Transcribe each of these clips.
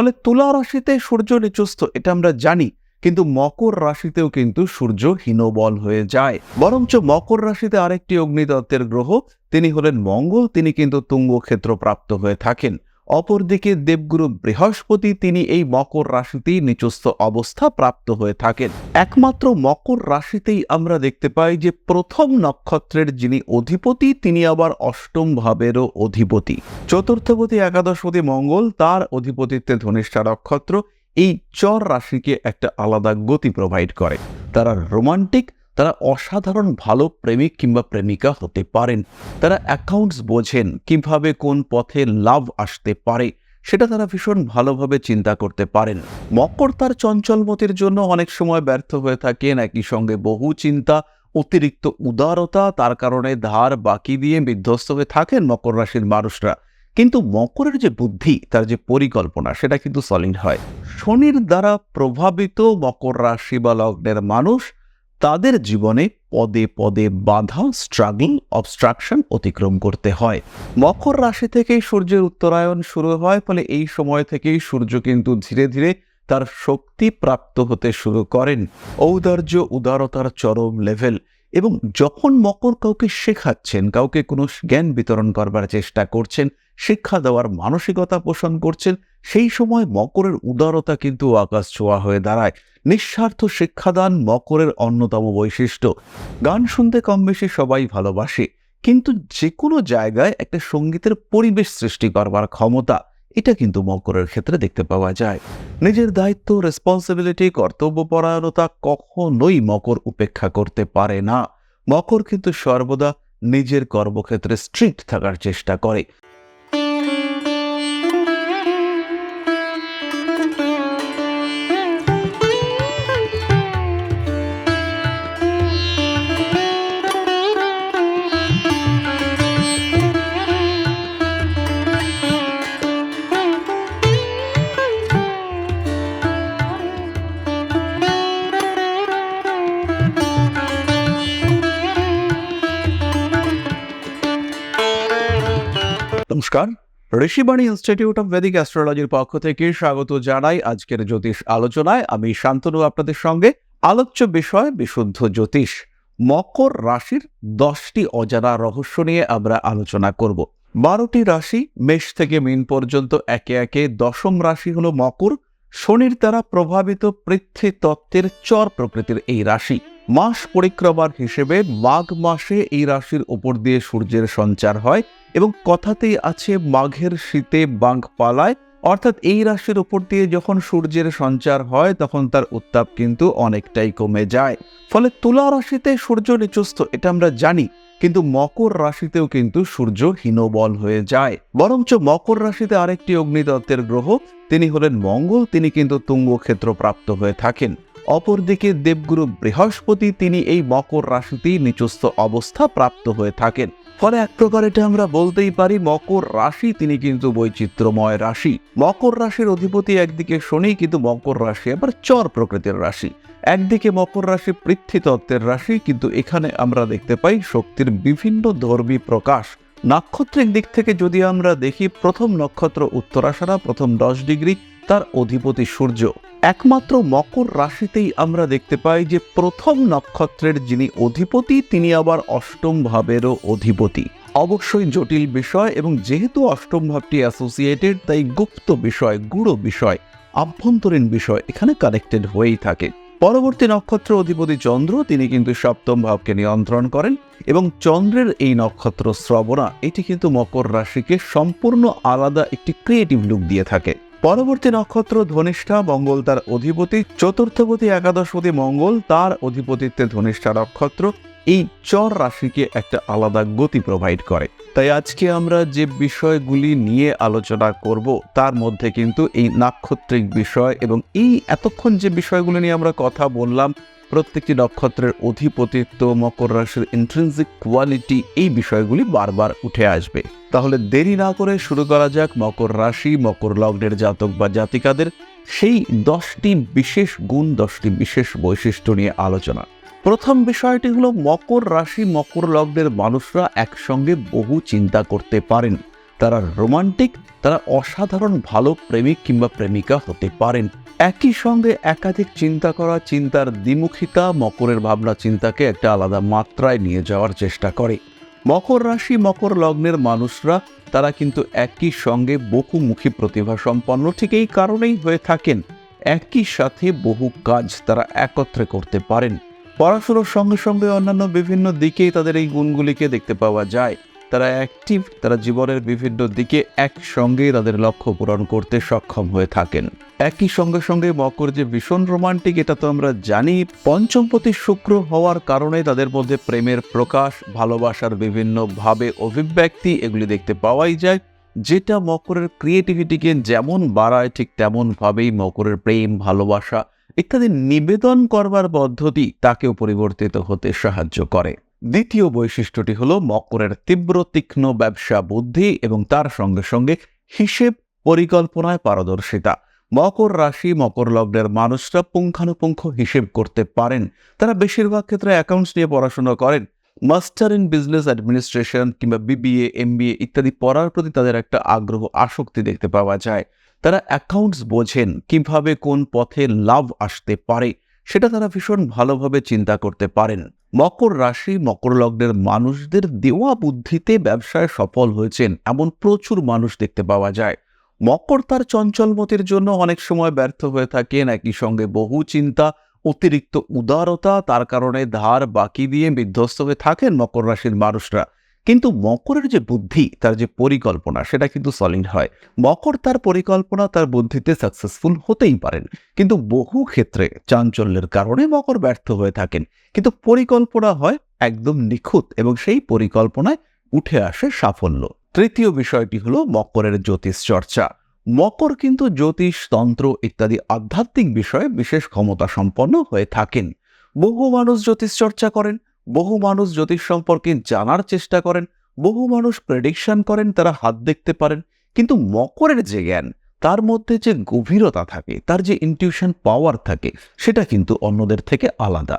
ফলে তুলা রাশিতে সূর্য নিচস্থ, এটা আমরা জানি, কিন্তু মকর রাশিতেও কিন্তু সূর্য হীনবল হয়ে যায়। বরঞ্চ মকর রাশিতে আরেকটি অগ্নিতত্ত্বের গ্রহ, তিনি হলেন মঙ্গল, তিনি কিন্তু তুঙ্গ ক্ষেত্র প্রাপ্ত হয়ে থাকেন। অপরদিকে দেবগুরু বৃহস্পতি তিনি এই মকর রাশিতেই নিচস্থ অবস্থা প্রাপ্ত হয়ে থাকেন। একমাত্র মকর রাশিতেই আমরা দেখতে পাই যে প্রথম নক্ষত্রের যিনি অধিপতি, তিনি আবার অষ্টম ভাবেরও অধিপতি। চতুর্থপতি, একাদশপতি, মঙ্গল, তার অধিপতিত্বে ধনিষ্ঠা নক্ষত্র এই চর রাশিকে একটা আলাদা গতি প্রোভাইড করে। তারা রোমান্টিক তারা অসাধারণ ভালো প্রেমিক কিংবা প্রেমিকা হতে পারেন। তারা অ্যাকাউন্টস বোঝেন কীভাবে কোন পথে লাভ আসতে পারে, সেটা তারা ভীষণ ভালোভাবে চিন্তা করতে পারেন। মকর তার চঞ্চলমতির জন্য অনেক সময় ব্যর্থ হয়ে থাকেন। একই সঙ্গে বহু চিন্তা, অতিরিক্ত উদারতা তার কারণে ধার বাকি দিয়ে বিধ্বস্ত হয়ে থাকেন মকর রাশির মানুষরা। কিন্তু মকরের যে বুদ্ধি, তার যে পরিকল্পনা, সেটা কিন্তু সলিড হয়। শনির দ্বারা প্রভাবিত মকর রাশি বা লগ্নের মানুষ তাদের জীবনে পদে পদে বাধা স্ট্রাগল অবস্ট্রাকশন অতিক্রম করতে হয়। মকর রাশি থেকেই সূর্যের উত্তরায়ণ শুরু হয়, ফলে এই সময় থেকেই সূর্য কিন্তু ধীরে ধীরে তার শক্তি প্রাপ্ত হতে শুরু করেন। ঔদার্য, উদারতার চরম লেভেল এবং যখন মকর কাউকে শেখাচ্ছেন, কাউকে কোনো জ্ঞান বিতরণ করবার চেষ্টা করছেন, শিক্ষা দেওয়ার মানসিকতা পোষণ করছেন, সেই সময় মকরের উদারতা কিন্তু আকাশ ছোঁয়া হয়ে দাঁড়ায়। নিঃস্বার্থ শিক্ষাদান মকরের অন্যতম বৈশিষ্ট্য। গান শুনতে কম বেশি সবাই ভালোবাসে, কিন্তু যে কোনো জায়গায় একটা সঙ্গীতের পরিবেশ সৃষ্টি করবার ক্ষমতা। এটা কিন্তু মকরের ক্ষেত্রে দেখতে পাওয়া যায়। নিজের দায়িত্ব রেসপন্সিবিলিটি কর্তব্যপরায়ণতা কখনোই মকর উপেক্ষা করতে পারে না। মকর কিন্তু সর্বদা নিজের কর্মক্ষেত্রে স্ট্রিক্ট থাকার চেষ্টা করে। ঋষিবাণী ইনস্টিটিউট অফ ভেদিক অ্যাস্ট্রোলজির পক্ষ থেকে স্বাগত জানাই আজকের জ্যোতিষ আলোচনায়। আমি শান্তনু, আপনাদের সঙ্গে আলোচ্য বিষয় বিশুদ্ধ জ্যোতিষ। মকর রাশির দশটি অজানা রহস্য নিয়ে আমরা আলোচনা করব। বারোটি রাশি মেষ থেকে মিন পর্যন্ত একে একে দশম রাশি হল মকর। শনির দ্বারা প্রভাবিত পৃথ্বী তত্ত্বের চর প্রকৃতির এই রাশি। মাস পরিক্রমার হিসেবে মাঘ মাসে এই রাশির উপর দিয়ে সূর্যের সঞ্চার হয়। এবং কথাতেই আছে, মাঘের শীতে বাঘ পালায়। অর্থাৎ এই রাশির উপর দিয়ে যখন সূর্যের সঞ্চার হয়, তখন তার উত্তাপ কিন্তু অনেকটাই কমে যায়। ফলে তুলা রাশিতে সূর্য নিচস্থ, এটা আমরা জানি। কিন্তু মকর রাশিতেও কিন্তু সূর্য হীনবল হয়ে যায়। বরঞ্চ মকর রাশিতে আরেকটি অগ্নিতত্ত্বের গ্রহ, তিনি হলেন মঙ্গল, তিনি কিন্তু তুঙ্গ ক্ষেত্র প্রাপ্ত হয়ে থাকেন। অপরদিকে দেবগুরু বৃহস্পতি, তিনি এই মকর রাশিতেই নিচস্থ অবস্থা প্রাপ্ত হয়ে থাকেন। ফলে এক প্রকার এটা আমরা বলতেই পারি, মকর রাশি তিনি কিন্তু বৈচিত্র্যময় রাশি। মকর রাশির অধিপতি একদিকে শনি, কিন্তু মকর রাশি আবার চর প্রকৃতির রাশি। একদিকে মকর রাশি পৃথ্বী তত্ত্বের রাশি, কিন্তু এখানে আমরা দেখতে পাই শক্তির বিভিন্ন ধর্মী প্রকাশ। নাক্ষত্রিক দিক থেকে যদি আমরা দেখি, প্রথম নক্ষত্র উত্তরাষাঢ়া, প্রথম দশ ডিগ্রি তার অধিপতি সূর্য। একমাত্র মকর রাশিতেই আমরা দেখতে পাই যে প্রথম নক্ষত্রের যিনি অধিপতি, তিনি আবার অষ্টম ভাবেরও অধিপতি। অবশ্যই জটিল বিষয় এবং যেহেতু অষ্টম ভাবটি অ্যাসোসিয়েটেড তাই গুপ্ত বিষয় গূঢ় বিষয়, আভ্যন্তরীণ বিষয় এখানে কানেক্টেড হয়েই থাকে। পরবর্তী নক্ষত্র অধিপতি চন্দ্র, তিনি কিন্তু সপ্তম ভাবকে নিয়ন্ত্রণ করেন এবং চন্দ্রের এই নক্ষত্র শ্রবণা, এটি কিন্তু মকর রাশিকে সম্পূর্ণ আলাদা একটি ক্রিয়েটিভ লুক দিয়ে থাকে। পরবর্তী নক্ষত্র ধনিষ্ঠা মঙ্গল তার অধিপতি চতুর্থপতি একাদশপতি মঙ্গল তার অধিপতিত্বে ধনিষ্ঠা নক্ষত্র এই চর রাশিকে একটা আলাদা গতি প্রোভাইড করে। তাই আজকে আমরা যে বিষয়গুলি নিয়ে আলোচনা করব, তার মধ্যে কিন্তু এই নাক্ষত্রিক বিষয় এবং এই এতক্ষণ যে বিষয়গুলি নিয়ে আমরা কথা বললাম প্রত্যেকটি নক্ষত্রের অধিপতিত্ব, মকর রাশির ইন্ট্রেন্সিক কোয়ালিটি এই বিষয়গুলি বারবার উঠে আসবে। তাহলে দেরি না করে শুরু করা যাক মকর রাশি, মকর লগ্নের জাতক বা জাতিকাদের সেই দশটি বিশেষ গুণ, দশটি বিশেষ বৈশিষ্ট্য নিয়ে আলোচনা। প্রথম বিষয়টি হলো মকর রাশি, মকর লগ্নের মানুষরা একসঙ্গে বহু চিন্তা করতে পারেন। তারা রোমান্টিক, তারা অসাধারণ ভালো প্রেমিক কিংবা প্রেমিকা হতে পারেন। একই সঙ্গে একাধিক চিন্তা করা, চিন্তার দ্বিমুখিতা, মকরের ভাবনা চিন্তাকে একটা আলাদা মাত্রায় নিয়ে যাওয়ার চেষ্টা করে। মকর রাশি, মকর লগ্নের মানুষরা, তারা কিন্তু একই সঙ্গে বহুমুখী প্রতিভা সম্পন্ন ঠিক এই কারণেই হয়ে থাকেন। একই সাথে বহু কাজ তারা একত্রে করতে পারেন। পড়াশোনার সঙ্গে সঙ্গে অন্যান্য বিভিন্ন দিকেই তাদের এই গুণগুলিকে দেখতে পাওয়া যায়। তারা অ্যাক্টিভ তারা জীবনের বিভিন্ন দিকে একসঙ্গে তাদের লক্ষ্য পূরণ করতে সক্ষম হয়ে থাকেন। একই সঙ্গে সঙ্গে মকর যে ভীষণ রোমান্টিক, এটা তো আমরা জানি, পঞ্চমপতি শুক্র হওয়ার কারণে তাদের মধ্যে প্রেমের প্রকাশ, ভালোবাসার বিভিন্ন ভাবে অভিব্যক্তি, এগুলি দেখতে পাওয়াই যায়। যেটা মকরের ক্রিয়েটিভিটিকে যেমন বাড়ায়, ঠিক তেমনভাবেই মকরের প্রেম, ভালোবাসা ইত্যাদি নিবেদন করবার পদ্ধতি তাকেও পরিবর্তিত হতে সাহায্য করে। দ্বিতীয় বৈশিষ্ট্যটি হলো মকরের তীব্র, তীক্ষ্ণ ব্যবসা বুদ্ধি এবং তার সঙ্গে সঙ্গে হিসেব পরিকল্পনায় পারদর্শিতা। মকর রাশি মকর লগ্নের মানুষরা পুঙ্খানুপুঙ্খ হিসেব করতে পারেন। তারা বেশিরভাগ ক্ষেত্রে অ্যাকাউন্টস নিয়ে পড়াশোনা করেন। মাস্টার ইন বিজনেস অ্যাডমিনিস্ট্রেশন কিংবা বিবিএ এমবিএ ইত্যাদি পড়ার প্রতি তাদের একটা আগ্রহ, আসক্তি দেখতে পাওয়া যায়। তারা অ্যাকাউন্টস বোঝেন কীভাবে কোন পথে লাভ আসতে পারে, সেটা তারা ভীষণ ভালোভাবে চিন্তা করতে পারেন। মকর রাশি, মকর লগ্নের মানুষদের দেওয়া বুদ্ধিতে ব্যবসায় সফল হয়েছেন এমন প্রচুর মানুষ দেখতে পাওয়া যায়। মকর তার চঞ্চলমতির জন্য অনেক সময় ব্যর্থ হয়ে থাকেন। একই সঙ্গে বহু চিন্তা, অতিরিক্ত উদারতা তার কারণে ধার বাকি দিয়ে বিধ্বস্ত হয়ে থাকেন মকর রাশির মানুষরা। কিন্তু মকরের যে বুদ্ধি, তার যে পরিকল্পনা, সেটা কিন্তু সলিড হয়। মকর তার পরিকল্পনা, তার বুদ্ধিতে সাকসেসফুল হতেই পারেন। কিন্তু বহু ক্ষেত্রে চাঞ্চল্যের কারণে মকর ব্যর্থ হয়ে থাকেন। কিন্তু পরিকল্পনা হয় একদম নিখুঁত এবং সেই পরিকল্পনায় উঠে আসে সাফল্য। তৃতীয় বিষয়টি হলো মকরের জ্যোতিষ চর্চা। মকর কিন্তু জ্যোতিষ, তন্ত্র ইত্যাদি আধ্যাত্মিক বিষয়ে বিশেষ ক্ষমতা সম্পন্ন হয়ে থাকেন। বহু মানুষ জ্যোতিষ চর্চা করেন। বহু মানুষ জ্যোতিষ সম্পর্কে জানার চেষ্টা করেন, বহু মানুষ প্রেডিকশন করেন, তারা হাত দেখতে পারেন, কিন্তু মকরের যে জ্ঞান, তার মধ্যে যে গভীরতা থাকে, তার যে ইনটিউশন পাওয়ার থাকে, সেটা কিন্তু অন্যদের থেকে আলাদা।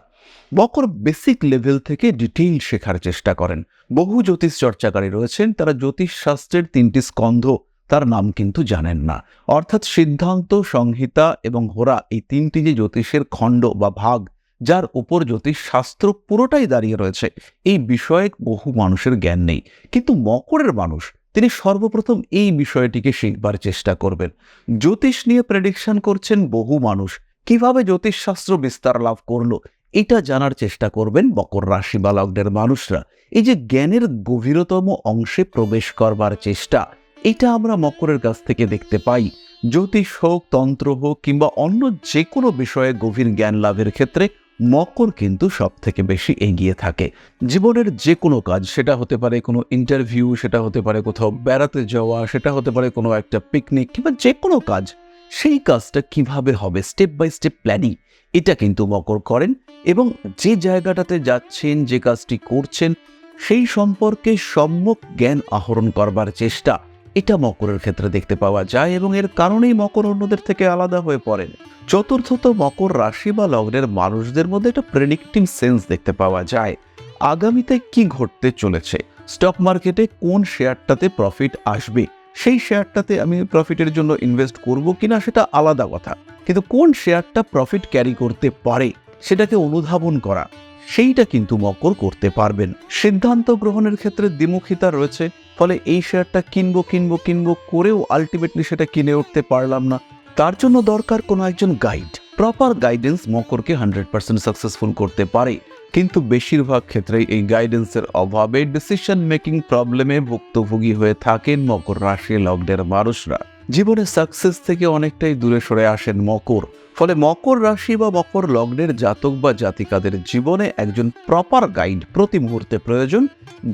মকর বেসিক লেভেল থেকে ডিটেইল শেখার চেষ্টা করেন। বহু জ্যোতিষ চর্চাকারী রয়েছেন, তারা জ্যোতিষ শাস্ত্রের তিনটি স্কন্ধ, তার নাম কিন্তু জানেন না। অর্থাৎ সিদ্ধান্ত, সংহিতা এবং হোরা এই তিনটি যে জ্যোতিষের খণ্ড বা ভাগ যার উপর জ্যোতিষ শাস্ত্র পুরোটাই দাঁড়িয়ে রয়েছে। এই বিষয়ে বহু মানুষের জ্ঞান নেই। কিন্তু মকরের মানুষ, তিনি সর্বপ্রথম এই বিষয়টিকে শিখবার চেষ্টা করবেন। জ্যোতিষ নিয়ে প্রেডিকশন করছেন বহু মানুষ। কীভাবে জ্যোতিষশাস্ত্র বিস্তার লাভ করল, এটা জানার চেষ্টা করবেন মকর রাশি বা লগ্নের মানুষরা। এই যে জ্ঞানের গভীরতম অংশে প্রবেশ করবার চেষ্টা, এটা আমরা মকরের কাছ থেকে দেখতে পাই। জ্যোতিষ হোক, তন্ত্র হোক, কিংবা অন্য যে কোনো বিষয়ে গভীর জ্ঞান লাভের ক্ষেত্রে মকর কিন্তু সব থেকে বেশি এগিয়ে থাকে। জীবনের যে কোনো কাজ, সেটা হতে পারে কোনো ইন্টারভিউ সেটা হতে পারে কোথাও বেড়াতে যাওয়া, সেটা হতে পারে কোনো একটা পিকনিক কিংবা যে কোনো কাজ, সেই কাজটা কীভাবে হবে স্টেপ বাই স্টেপ প্ল্যানিং এটা কিন্তু মকর করেন এবং যে জায়গাটাতে যাচ্ছেন, যে কাজটি করছেন, সেই সম্পর্কে সম্যক জ্ঞান আহরণ করবার চেষ্টা। এটা মকরের ক্ষেত্রে দেখতে পাওয়া যায় এবং এর কারণেই মকর অন্যদের থেকে আলাদা হয়ে পড়েন চতুর্থত মকর রাশি বা লগ্নের মানুষদের মধ্যে একটা প্রেডিক্টিভ সেন্স দেখতে পাওয়া যায়। আগামীতে কি ঘটতে চলেছে? স্টক মার্কেটে কোন শেয়ারটাতে প্রফিট আসবে? সেই শেয়ারটাতে আমি প্রফিটের জন্য ইনভেস্ট করব কিনা সেটা আলাদা কথা। কিন্তু কোন শেয়ারটা প্রফিট ক্যারি করতে পারে? সেটাকে অনুধাবন করা। সেইটা কিন্তু মকর করতে পারবেন। সিদ্ধান্ত গ্রহণের ক্ষেত্রে দ্বিমুখিতা রয়েছে, ফলে এই শেয়ারটা কিনবো কিনবো কিনবো করেও আলটিমেটলি সেটা কিনে উঠতে পারলাম না। তার জন্য দরকার কোনো একজন গাইড প্রপার গাইডেন্স মকরকে হান্ড্রেড পার্সেন্ট সাকসেসফুল করতে পারে। কিন্তু বেশিরভাগ ক্ষেত্রেই এই গাইডেন্সের অভাবে ডিসিশন মেকিং প্রবলেমে ভুক্তভোগী হয়ে থাকেন মকর রাশি লগ্নের মানুষরা। জীবনে সাকসেস থেকে অনেকটাই দূরে সরে আসেন মকর। ফলে মকর রাশি বা মকর লগ্নের জাতক বা জাতিকাদের জীবনে একজন প্রপার গাইড প্রতি মুহূর্তে প্রয়োজন,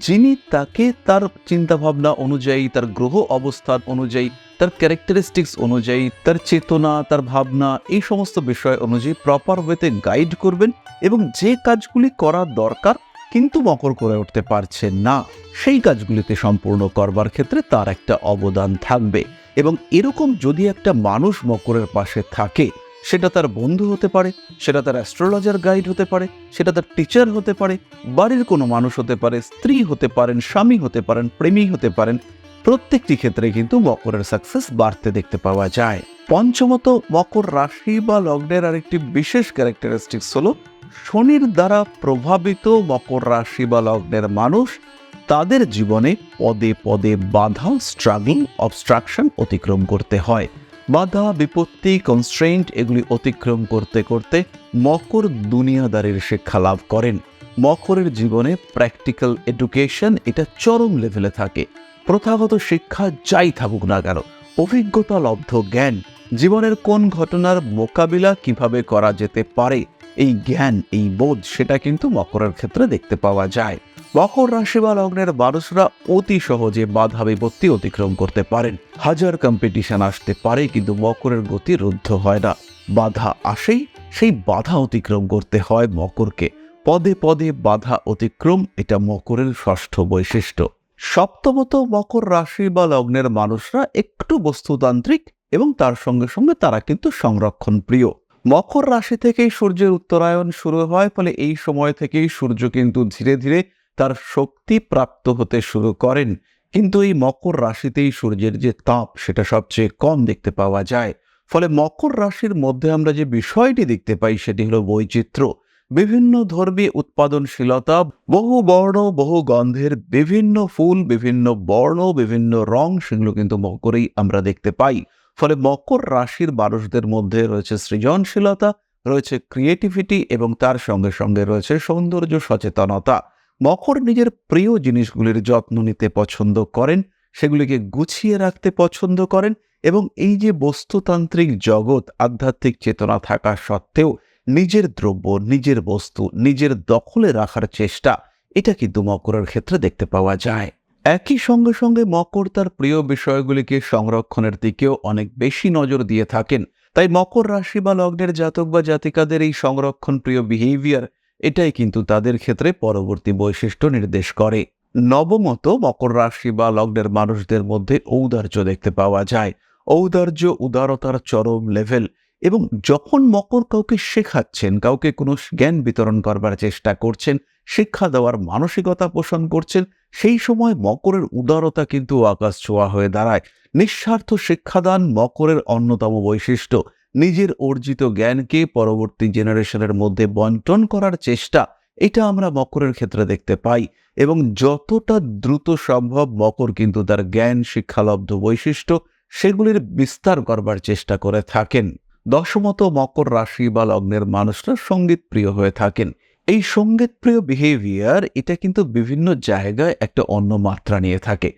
যিনি তাকে তার চিন্তাভাবনা অনুযায়ী, তার গ্রহ অবস্থান অনুযায়ী, তার ক্যারেক্টারিস্টিক্স অনুযায়ী, তার চেতনা, তার ভাবনা, এই সমস্ত বিষয় অনুযায়ী প্রপার ওয়েতে গাইড করবেন এবং যে কাজগুলি করা দরকার কিন্তু মকর করে উঠতে পারছে না, সেই কাজগুলিতে সম্পূর্ণ করবার ক্ষেত্রে তার একটা অবদান থাকবে এবং এরকম যদি একটা মানুষ মকরের পাশে থাকে সেটা তার বন্ধু হতে পারে, সেটা তার অ্যাস্ট্রোলজার গাইড হতে পারে, সেটা তার টিচার হতে পারে, বাড়ির কোনো মানুষ হতে পারে, স্ত্রী হতে পারেন, স্বামী হতে পারেন, প্রেমী হতে পারেন, প্রত্যেকটি ক্ষেত্রে কিন্তু মকরের সাকসেস বাড়তে দেখতে পাওয়া যায়। পঞ্চমত, মকর রাশি বা লগ্নের আরেকটি বিশেষ ক্যারেক্টারিস্টিক্স হলো, শনির দ্বারা প্রভাবিত মকর রাশি বা লগ্নের মানুষ, তাদের জীবনে পদে পদে বাধা স্ট্রাগল অবস্ট্রাকশন অতিক্রম করতে হয়। বাধা, বিপত্তি কনস্ট্রেন্ট এগুলি অতিক্রম করতে করতে মকর দুনিয়াদারির শিক্ষা লাভ করেন। মকরের জীবনে প্র্যাকটিক্যাল এডুকেশন এটা চরম লেভেলে থাকে। প্রথাগত শিক্ষা যাই থাকুক না কেন, অভিজ্ঞতা, লব্ধ জ্ঞান, জীবনের কোন ঘটনার মোকাবিলা কীভাবে করা যেতে পারে, এই জ্ঞান, এই বোধ, সেটা কিন্তু মকরের ক্ষেত্রে দেখতে পাওয়া যায়। মকর রাশি বা লগ্নের মানুষরা অতি সহজে বাধা বিপত্তি অতিক্রম করতে পারেন। হাজার কম্পিটিশন আসতে পারে, কিন্তু মকরের গতি রুদ্ধ হয় না। বাধা আসেই সেই বাধা অতিক্রম করতে হয় মকরকে। পদে পদে বাধা অতিক্রম, এটা মকরের ষষ্ঠ বৈশিষ্ট্য। সপ্তমত, মকর রাশি বা লগ্নের মানুষরা একটু বস্তুতান্ত্রিক এবং তার সঙ্গে সঙ্গে তারা কিন্তু সংরক্ষণ প্রিয় মকর রাশি থেকেই সূর্যের উত্তরায়ণ শুরু হয়, ফলে এই সময় থেকেই সূর্য কিন্তু ধীরে ধীরে তার শক্তি প্রাপ্ত হতে শুরু করেন। কিন্তু এই মকর রাশিতেই সূর্যের যে তাপ, সেটা সবচেয়ে কম দেখতে পাওয়া যায়। ফলে মকর রাশির মধ্যে আমরা যে বিষয়টি দেখতে পাই, সেটি হলো বৈচিত্র্য। বিভিন্ন ধর্মী উৎপাদনশীলতা, বহু বর্ণ, বহু গন্ধের বিভিন্ন ফুল, বিভিন্ন বর্ণ, বিভিন্ন রং, সেগুলো কিন্তু মকরেই আমরা দেখতে পাই। ফলে মকর রাশির মানুষদের মধ্যে রয়েছে সৃজনশীলতা, রয়েছে ক্রিয়েটিভিটি এবং তার সঙ্গে সঙ্গে রয়েছে সৌন্দর্য সচেতনতা। মকর নিজের প্রিয় জিনিসগুলির যত্ন নিতে পছন্দ করেন, সেগুলিকে গুছিয়ে রাখতে পছন্দ করেন এবং এই যে বস্তুতান্ত্রিক জগৎ, আধ্যাত্মিক চেতনা থাকা সত্ত্বেও নিজের দ্রব্য, নিজের বস্তু, নিজের দখলে রাখার চেষ্টা, এটা কিন্তু মকরের ক্ষেত্রে দেখতে পাওয়া যায়। একই সঙ্গে সঙ্গে মকর তার প্রিয় বিষয়গুলিকে সংরক্ষণের দিকেও অনেক বেশি নজর দিয়ে থাকেন। তাই মকর রাশি বা লগ্নের জাতক বা জাতিকাদের এই সংরক্ষণ প্রিয় বিহেভিয়ার এটাই কিন্তু তাদের ক্ষেত্রে পরবর্তী বৈশিষ্ট্য নির্দেশ করে। নবমত, মকর রাশি বা লগ্নের মানুষদের মধ্যে ঔদার্য দেখতে পাওয়া যায়। ঔদার্য, উদারতার চরম লেভেল এবং যখন মকর কাউকে শেখাচ্ছেন, কাউকে কোনো জ্ঞান বিতরণ করবার চেষ্টা করছেন, শিক্ষা দেওয়ার মানসিকতা পোষণ করছেন, সেই সময় মকরের উদারতা কিন্তু আকাশ ছোঁয়া হয়ে দাঁড়ায়। নিঃস্বার্থ শিক্ষাদান মকরের অন্যতম বৈশিষ্ট্য। নিজের অর্জিত জ্ঞানকে পরবর্তী জেনারেশনের মধ্যে বন্টন করার চেষ্টা, এটা আমরা মকরের ক্ষেত্রে দেখতে পাই এবং যতটা দ্রুত সম্ভব মকর কিন্তু তার জ্ঞান, শিক্ষালব্ধ বৈশিষ্ট্য সেগুলির বিস্তার করবার চেষ্টা করে থাকেন। দশমত মকর রাশি বা লগ্নের মানুষরা সংগীত প্রিয় হয়ে থাকেন। এই সংগীত প্রিয় বিহেভিয়ার এটা কিন্তু বিভিন্ন জায়গায় একটা অন্য মাত্রা নিয়ে থাকে।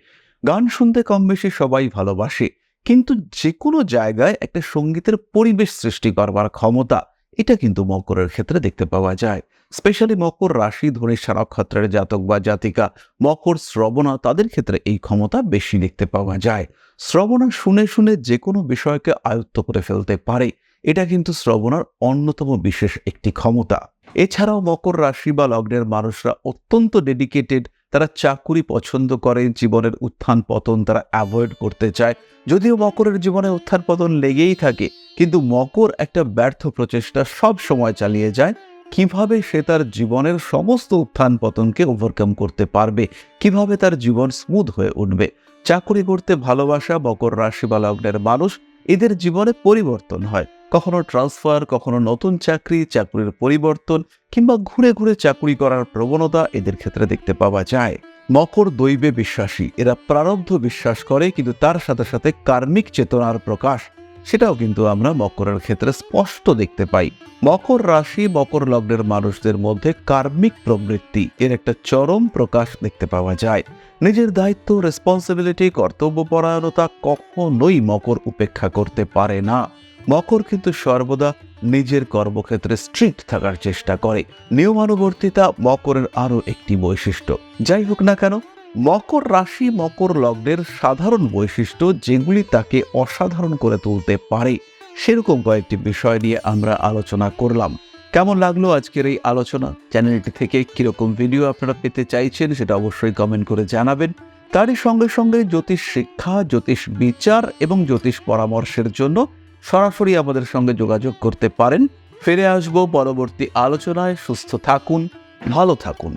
গান শুনতে কম বেশি সবাই ভালোবাসে কিন্তু যে কোনো জায়গায় একটা সঙ্গীতের পরিবেশ সৃষ্টি করবার ক্ষমতা, এটা কিন্তু মকরের ক্ষেত্রে দেখতে পাওয়া যায়। স্পেশালি মকর রাশি ধনিষ্ঠা নক্ষত্রের জাতক বা জাতিকা, মকর, শ্রবণা তাদের ক্ষেত্রে এই ক্ষমতা বেশি দেখতে পাওয়া যায়। শ্রবণা শুনে শুনে যে কোনো বিষয়কে আয়ত্ত করে ফেলতে পারে, এটা কিন্তু শ্রবণার অন্যতম বিশেষ একটি ক্ষমতা। এছাড়াও মকর রাশি বা লগ্নের মানুষরা অত্যন্ত ডেডিকেটেড তারা চাকুরি পছন্দ করে জীবনের উত্থান পতন তারা অ্যাভয়েড করতে চায়। যদিও মকরের জীবনে উত্থান পতন লেগেই থাকে, কিন্তু মকর একটা ব্যর্থ প্রচেষ্টা সব সময় চালিয়ে যায়। কীভাবে সে তার জীবনের সমস্ত উত্থান পতনকে ওভারকাম করতে পারবে? কীভাবে তার জীবন স্মুথ হয়ে উঠবে? চাকুরি করতে ভালোবাসা মকর রাশি বা লগ্নের মানুষ এদের জীবনে পরিবর্তন হয়। কখনো ট্রান্সফার কখনো নতুন চাকরি, চাকরির পরিবর্তন কিংবা ঘুরে ঘুরে চাকরি করার প্রবণতা এদের ক্ষেত্রে দেখতে পাওয়া যায়। মকর দৈবে বিশ্বাসী, এরা প্রারব্ধ বিশ্বাস করে, কিন্তু তার সাথে সাথে কার্মিক চেতনার প্রকাশ সেটাও কিন্তু আমরা মকরের ক্ষেত্রে স্পষ্ট দেখতে পাই। মকর রাশি মকর লগ্নের মানুষদের মধ্যে কার্মিক প্রবৃত্তি, এর একটা চরম প্রকাশ দেখতে পাওয়া যায়। নিজের দায়িত্ব রেসপন্সিবিলিটি কর্তব্যপরায়ণতা কখনোই মকর উপেক্ষা করতে পারে না। মকর কিন্তু সর্বদা নিজের কর্মক্ষেত্রে স্ট্রিক্ট থাকার চেষ্টা করে। নিয়মানুবর্তিতা মকরের আরও একটি বৈশিষ্ট্য। যাই হোক না কেন মকর রাশি মকর লগ্নের সাধারণ বৈশিষ্ট্য যেগুলি তাকে অসাধারণ করে তুলতে পারে, সেরকম কয়েকটি বিষয় নিয়ে আমরা আলোচনা করলাম। কেমন লাগল আজকের এই আলোচনা? চ্যানেলটি থেকে কীরকম ভিডিও আপনারা পেতে চাইছেন সেটা অবশ্যই কমেন্ট করে জানাবেন। তারই সঙ্গে সঙ্গে জ্যোতিষ শিক্ষা, জ্যোতিষ বিচার এবং জ্যোতিষ পরামর্শের জন্য সরাসরি আমাদের সঙ্গে যোগাযোগ করতে পারেন। ফিরে আসব পরবর্তী আলোচনায়। সুস্থ থাকুন, ভালো থাকুন।